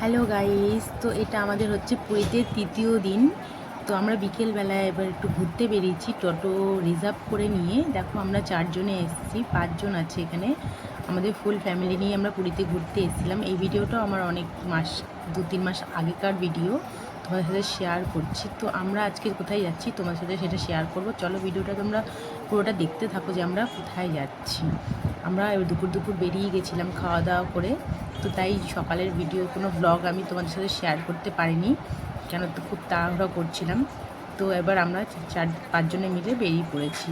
Hello guys তো এটা আমাদের হচ্ছে পুরীতে তৃতীয় দিন। তো আমরা বিকেলবেলায় এবার একটু ঘুরতে বেরিয়েছি, টোটো রিজার্ভ করে নিয়ে। দেখো, আমরা চারজনে এসেছি, পাঁচজন আছে এখানে। আমাদের ফুল ফ্যামিলি নিয়ে আমরা পুরীতে ঘুরতে এসেছিলাম। এই ভিডিওটাও আমার অনেক মাস, দু তিন মাস আগেকার ভিডিও। তোমাদের সাথে শেয়ার করছি। তো আমরা আজকে কোথায় যাচ্ছি তোমার সাথে সেটা শেয়ার করব। চলো, ভিডিওটা তোমরা পুরোটা দেখতে থাকো যে আমরা কোথায় যাচ্ছি। আমরা দুপুর দুপুর বেরিয়ে গেছিলাম খাওয়া দাওয়া করে। তো তাই সকালের ভিডিও কোনো ব্লগ আমি তোমাদের সাথে শেয়ার করতে পারিনি। কেন তো খুব তাড়াহুড়া করছিলাম। তো এবার আমরা চার পাঁচজনে মিলে বেরিয়ে পড়েছি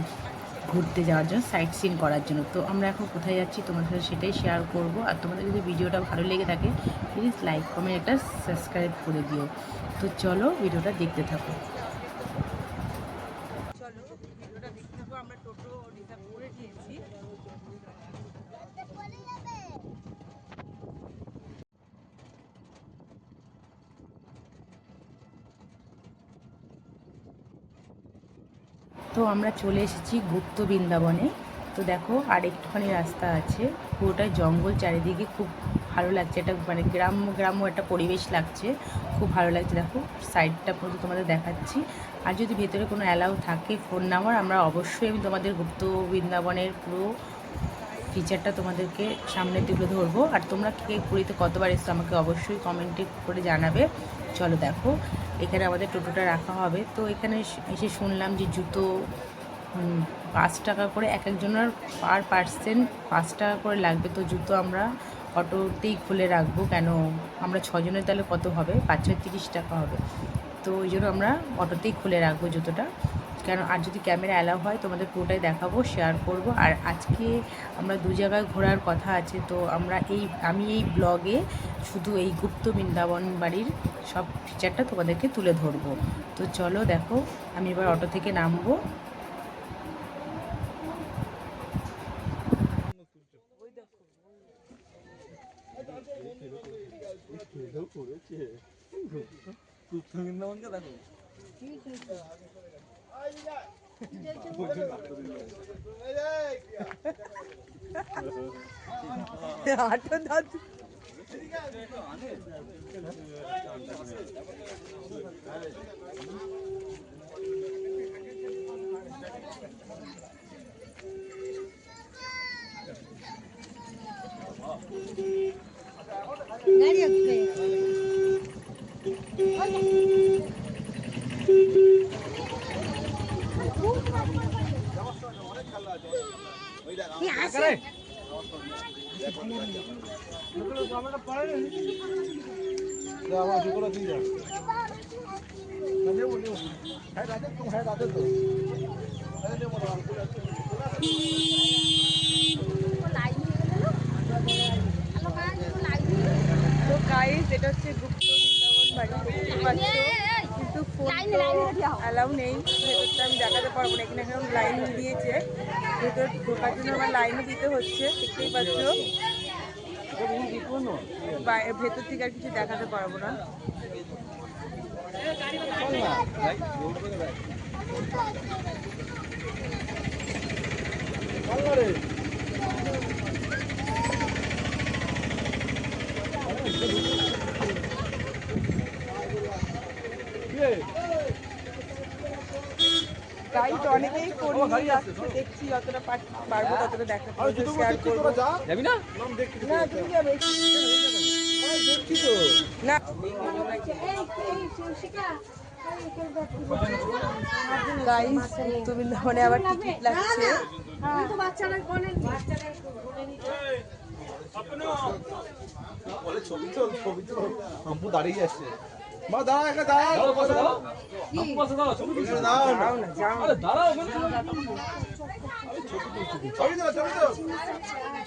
ঘুরতে যাওয়ার জন্য সাইট সিন করার জন্য। তো আমরা এখন কোথায় যাচ্ছি তোমাদের সাথে সেটাই শেয়ার করব। আর তোমাদের যদি ভিডিওটা ভালো লেগে থাকে প্লিজ লাইক কমেন্ট একটা সাবস্ক্রাইব করে দিও। তো চলো ভিডিওটা দেখতে থাকো চলো ভিডিওটা দেখতে থাকো আমরা টোটো রিজার্ভ করে নিয়েছি তো আমরা চলে এসেছি গুপ্ত বৃন্দাবনে। তো দেখো আর একটুখানি রাস্তা আছে। পুরোটাই জঙ্গল, চারিদিকে খুব ভালো লাগছে। এটা মানে গ্রাম গ্রাম্য একটা পরিবেশ লাগছে। খুব ভালো লাগছে। দেখো সাইডটা পুরো তোমাদের দেখাচ্ছি। আর যদি ভেতরে কোনো অ্যালাউ থাকে ফোন নাম্বার, আমরা অবশ্যই আমি তোমাদের গুপ্ত বৃন্দাবনের পুরো ফিচারটা তোমাদেরকে সামনে তুলে ধরবো। আর তোমরা কে পুরীতে কতবার এসছো আমাকে অবশ্যই কমেন্টে করে জানাবে। চলো দেখো, এখানে আমাদের টোটোটা রাখা হবে। তো এখানে এসে শুনলাম যে জুতো পাঁচ টাকা করে এক একজনের পার পার্সেন্ট পাঁচ টাকা করে লাগবে তো জুতো আমরা অটোতেই খুলে রাখব। কেন? আমরা ছজনের তাহলে কত হবে? পাঁচ ছয় তিরিশ টাকা হবে। তো ওই জন্য আমরা অটোতেই খুলে রাখব জুতোটা। কেন? আর যদি ক্যামেরা অ্যালাউ হয়, তোমাদের পুরোটাই দেখাবো শেয়ার করব। আর আজকে আমরা দু জায়গায় ঘোরার কথা আছে, তো আমরা এই, আমি এই ব্লগে শুধু এই গুপ্ত বৃন্দাবন বাড়ির সব ফিচারটা তোমাদেরকে তুলে ধরবো। তো চলো দেখো, আমি এবার অটো থেকে নামবো। 예. 그 등은 나온 거다 그. 야, 안전 다. 안 해. তো হ্যাঁ হ্যাঁ গাইস এটা হচ্ছে গুপ্ত বৃন্দাবন বাড়ি কিন্তু ফোন অ্যালাউ নেই ভেতরটা আমি দেখাতে পারব না এখানে এখন লাইন দিয়েছে ভেতর ঢোকার জন্য আমার লাইনও দিতে হচ্ছে দেখতেই পাচ্ছ ভেতর থেকে আর কিছু দেখাতে পারব না অনেকেই ফোন দেখছি যতটা পার- পারব ততটা দেখাতে শেয়ার করব। যাবি না? না তুমি যাবে। দেখছি তো। না। গাইস গুপ্ত বৃন্দাবনে আবার টিকিট লাগছে বলে ছবি তো ছবি তো আম্পু দাঁড়িয়ে আসছে মা দাঁড়া একটা দাঁড়া এখানে দাঁড়াও না। যাও না যাও না ছবি দাও ছবি দাও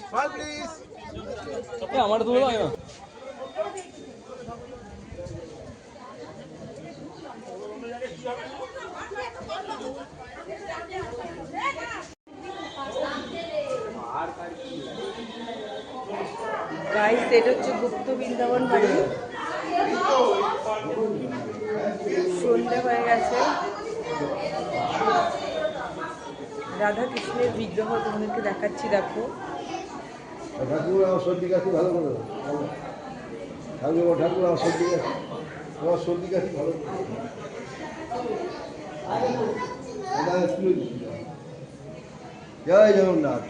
স্মাইল প্লিজ আমার তো হয় না গাইস এটা হচ্ছে গুপ্ত বৃন্দাবন বাড়ি। সন্ধে হয়ে গেছে। রাধা কৃষ্ণের বিগ্রহ তোমাদেরকে দেখাচ্ছি, দেখো। ঠাকুর আমার সর্দি ভালো আমার সর্দি আমার সর্দি ভালো জয় জগন্নাথ।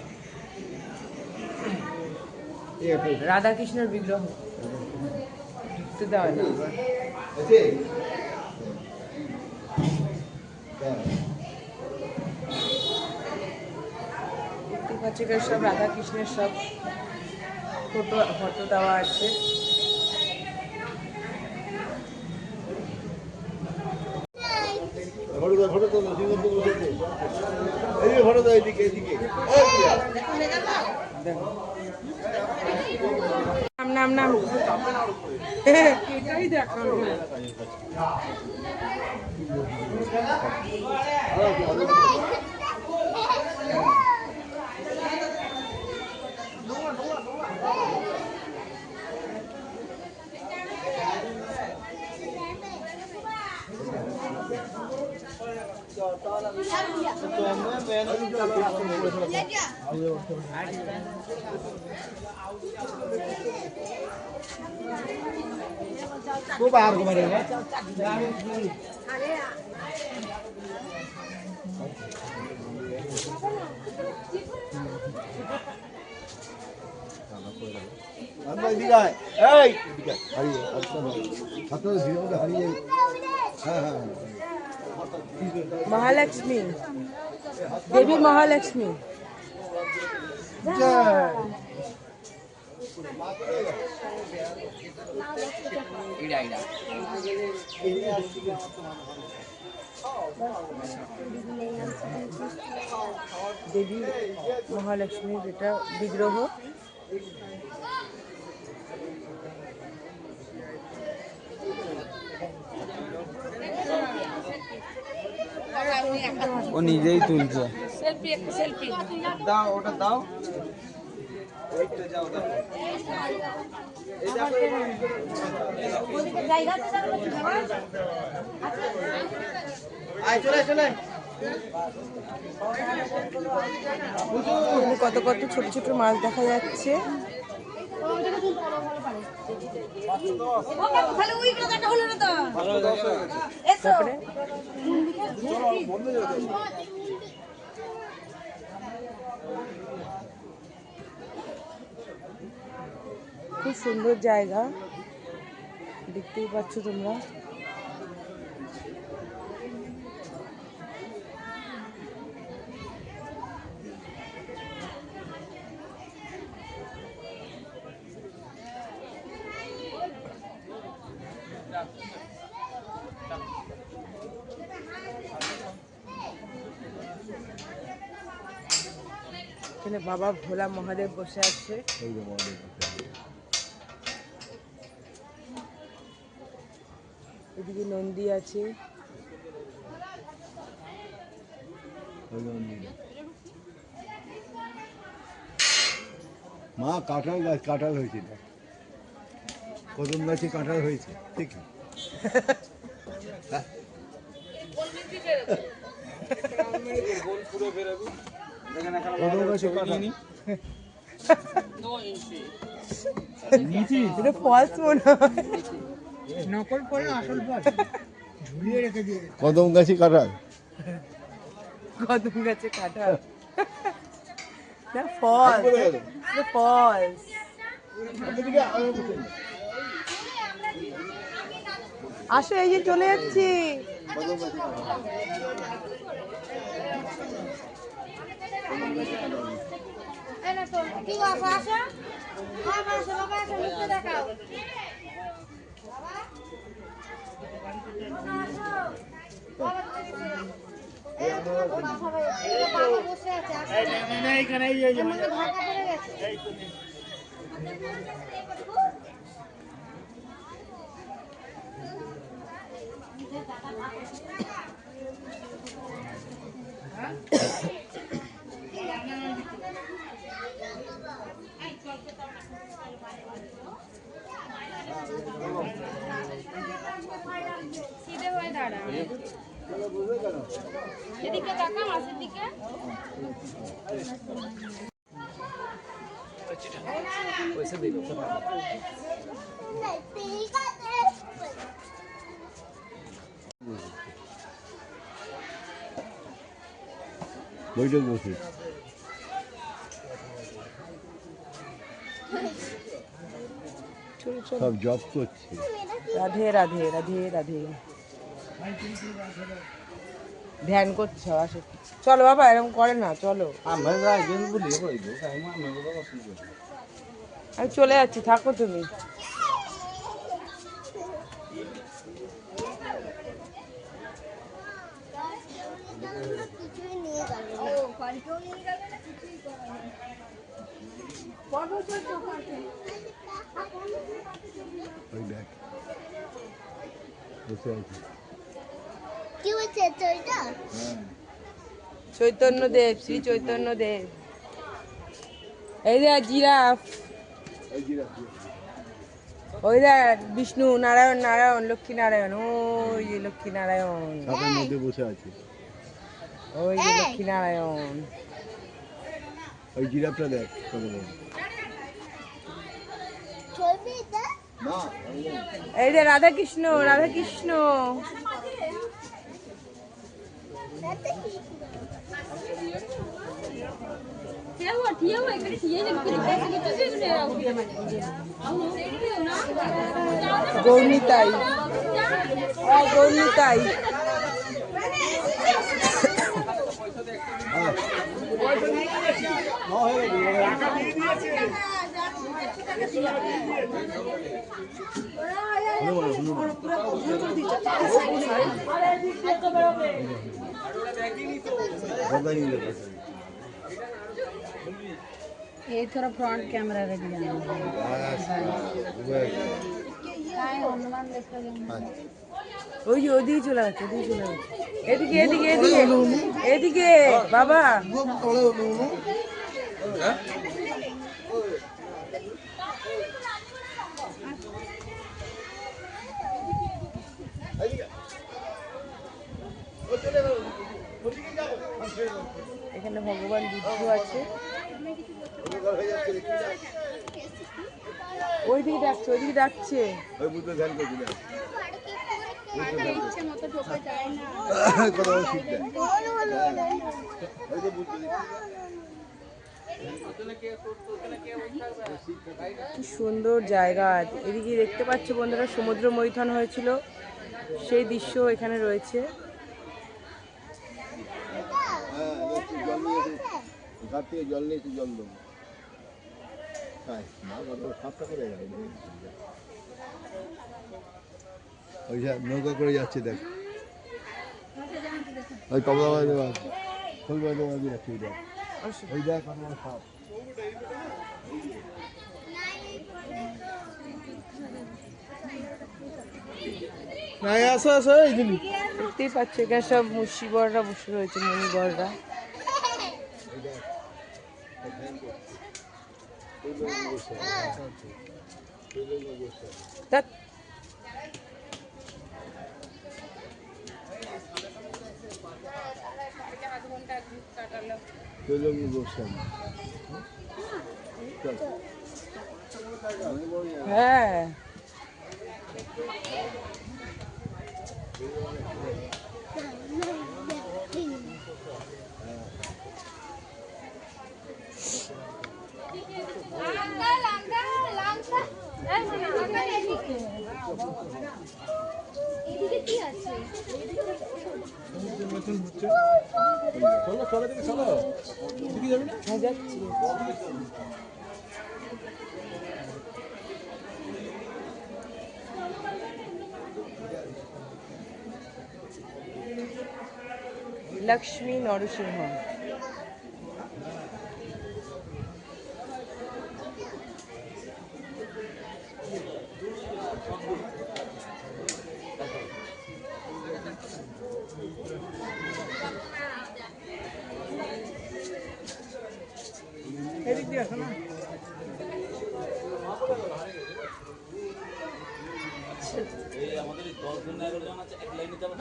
রাধাকৃষ্ণের বিগ্রহ। ঢুকতে দেওয়া না এখানে সব রাধাকৃষ্ণের সব ফটো ফটো দেওয়া আছে। বসেছে এই ফটো দাও এদিকে এদিকে। এই এটাই দেখানো আমরা এদিকে আয়। এই এদিকে আয়। হারিয়ে আসতে হবে ছাত্রদের ভিড়ের মধ্যে হারিয়ে যাই হ্যাঁ হ্যাঁ হ্যাঁ। মহালক্ষ্মী দেবী মহালক্ষ্মী কত কত ছোট ছোট মাছ দেখা যাচ্ছে ওইগুলো দেখা হলো না তো এসো তারপরে খুব সুন্দর জায়গা। দেখতেই পাচ্ছ তোমরা। এখানে বাবা ভোলা মহাদেব বসে আছে এই যে মহাদেব। এদিকে নন্দী আছে। মা কাঁঠাল গাছ কাঁঠাল হয়েছে। কদম গাছে কাঁঠাল হয়েছে ঠিক কদম গাছে কাঁঠাল এটা ফলস মনে হয় কদম গাছে কাঁঠাল। কদম গাছে কাঁঠাল। না ফলস এটা ফলস আসো এই যে চলে যাচ্ছি। এই না তো কি আসো। আসো আসো আসো দেখাও বাবা আসো বাবা এই আসো, বাবা সবাই এই যে বাবা বসে আছে আসো এর মধ্যে ঢাকা পড়ে গেছে সিধে হয়ে দাঁড়া এদিকে তাকা মাছের দিকে পয়সা দিই বৈঠক বসে সব জব করছে রাধে রাধে রাধে রাধে ধ্যান করছে আসো চলো বাবা এরকম করে না চলো। আমি চলে যাচ্ছি থাকো তুমি। ওই দেখ বসে আছে। চৈতন্য দেব শ্রী চৈতন্য দেব। এই দেখ জিরাফ। ওই দেখ বিষ্ণু নারায়ণ নারায়ণ লক্ষ্মী নারায়ণ ওই যে লক্ষ্মী নারায়ণ মধ্যে বসে আছে। ওই যে লক্ষ্মী নারায়ণ ওই জিরাফটা দেখ এই যে রাধা কৃষ্ণ রাধা কৃষ্ণ গৌনিতাই হ্যাঁ গৌনিতাই কথা নিয়ে যাবে। ये थोड़ा फ्रंट कैमरा रख दिया ওই যে ওদিকে চলে গেছে ওদিকে চলে গেছে এদিকে এদিকে এদিকে এদিকে বাবা এখানে ভগবান বুদ্ধ আছে। ওইদিকে ডাকছে ওইদিকে ডাকছে। ওই ওই যে বুদ্ধ কি সুন্দর জায়গা। এদিকে দেখতে পাচ্ছ বন্ধুরা সমুদ্র মৈথন হয়েছিল। সেই দৃশ্য এখানে রয়েছে হ্যাঁ একটু জল নিয়ে এসে ঘাট থেকে জল নিয়ে এসে জল দেবো। তাই না কত বড় করে যাবে ওই যে নৌকা করে যাচ্ছে দেখ। ওই কমলা বাজে বাজ ফুল বাজে বাজে যাচ্ছে ওই দেখ ওই দেখ কত সাপ। নাই আসো আসো এই দিন দেখতেই পাচ্ছ এখানে সব মুর্শিবররা বসে রয়েছে মণিবররা তা তৈলঙ্গি গোস্বামী চল হ্যাঁ লাঙ্গা লাঙ্গা লাঙ্গা এই লাঙ্গা এদিকে এদিকে কি আছে চলো চলো দিকে চলো দিকে যাবি না হ্যাঁ যাচ্ছি লক্ষ্মী নরসিংহ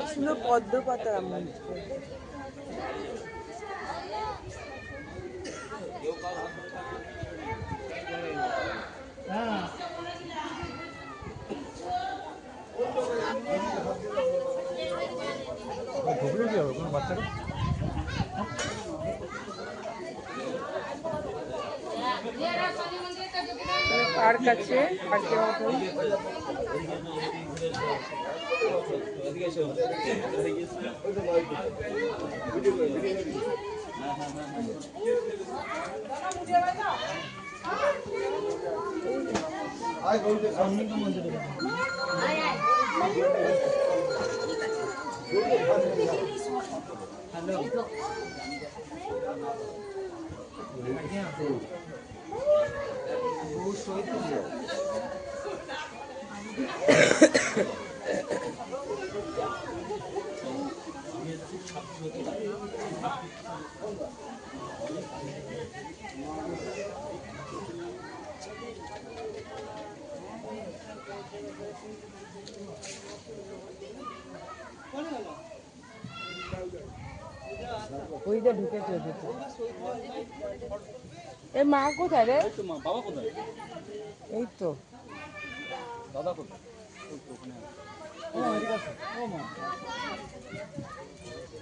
সুন্দর পদ্ম পাতা আমার ঢুকলে কি হবে কোনো বাচ্চারা পার্ক আছে পার্কের মতন 어디 계셔? 어디 계세요? 아, 거기서 잡는 거 먼저 해. Hello. Who's with you? ওইটা ঢুকেছে এ মা কোথায় রে? বাবা কোথায়? এই তো। দাদা কোথায়? ওখানে ও মা।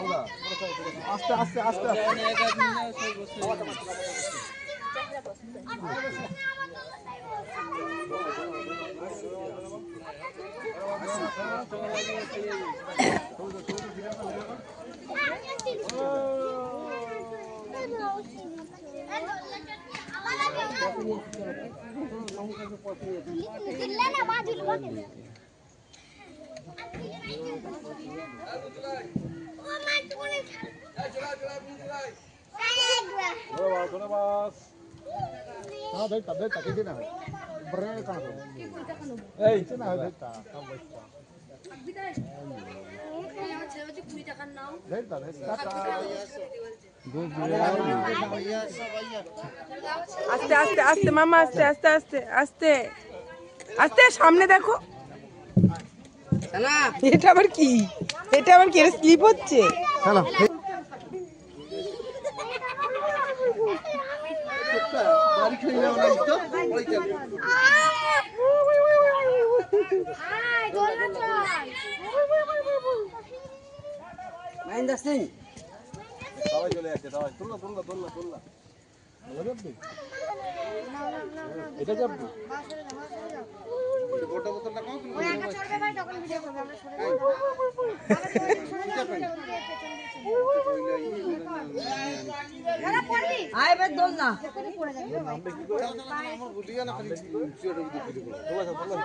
আস্তে আস্তে আস্তে আস্তে দিলে না মা ঝুলবো ও মা তুমি হ্যাঁ ধরতা ধরতা আস্তে আস্তে আস্তে মামা আস্তে আস্তে আস্তে আস্তে। আস্তে সামনে দেখো। এটা আবার কি? এটা আবার কি? স্লিপ হচ্ছে? আয় দোলনা চল সবাই চলে যাচ্ছে সবাই। তুলনা তুলনা তুলনা তুলনা এটা যাব। গোটা বোতলটা কম ওই একা চড়বে ভাই তখন ভিডিও করবে আমরা সরে আয় এবার দোল না পড়ে যাবে আমার বুঝিয়ে না। খালি চিওটা বুঝি ফিরে পড়ে তোলা যা তোলা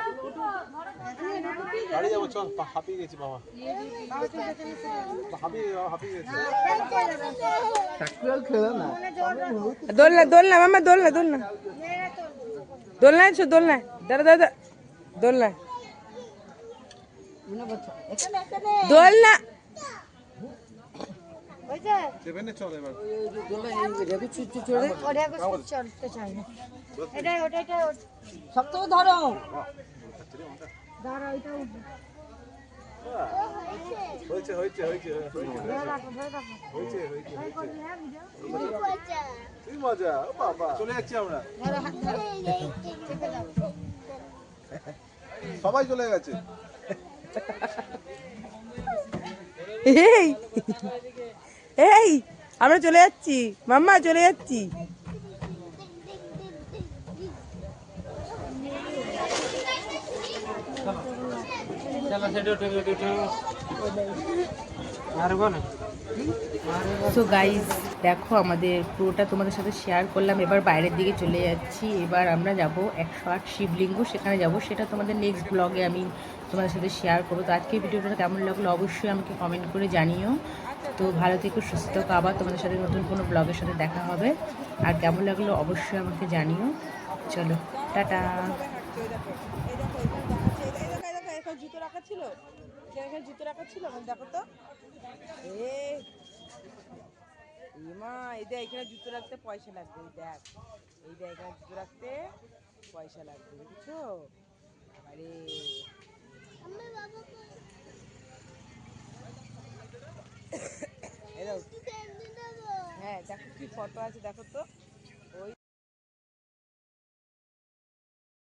গাড়ি যাব চল পা- হাঁপিয়ে গেছি বাবা। হাঁপিয়ে হাঁপিয়ে গেছি। চাকরিয়াল খেলে না। দোলনা দোলনা মামা দোলনা দোলনা দোলনা আছো দোলনা। দাদা দাদা দোলনা দোলনা হয়েছে সেভেনে চল এবার ওটা চড়তে চাই না এটা ওটা এটা শক্ত ধরো ধরো এটা উঠবে হয়েছে হয়েছে হয়েছে। ধরে রাখো ধরে রাখো হয়েছে হয়েছে এই করবি হ্যাঁ ভিডিও কি মজা ও বাবা চলে যাচ্ছি আমরা সবাই চলে গেছে। এই এই আমরা চলে যাচ্ছি। মাম্মা চলে যাচ্ছি। সো গাইজ দেখো আমাদের পুরোটা তোমাদের সাথে শেয়ার করলাম। এবার বাইরের দিকে চলে যাচ্ছি। এবার আমরা যাব একশো আট শিবলিঙ্গ। সেখানে যাব। সেটা তোমাদের নেক্সট ব্লগে আমি তোমাদের সাথে শেয়ার করব। তো আজকে ভিডিওটা কেমন লাগল অবশ্যই আমাকে কমেন্ট করে জানিও। তো ভালো থেকো, সুস্থ আবার তোমাদের সাথে নতুন কোনো ব্লগের সাথে দেখা হবে। আর কেমন লাগল অবশ্যই আমাকে জানিও। চলো, টাটা। জুতো রাখা ছিল। জুতো রাখা ছিল। মানে দেখো তো। মা এই দেখ এখানে জুতো রাখতে পয়সা লাগবে এই দেখ। এই দেখ এখানে জুতো রাখতে পয়সা লাগবে বুঝছ? আরে। হ্যাঁ দেখো কি ফটো আছে দেখো তো।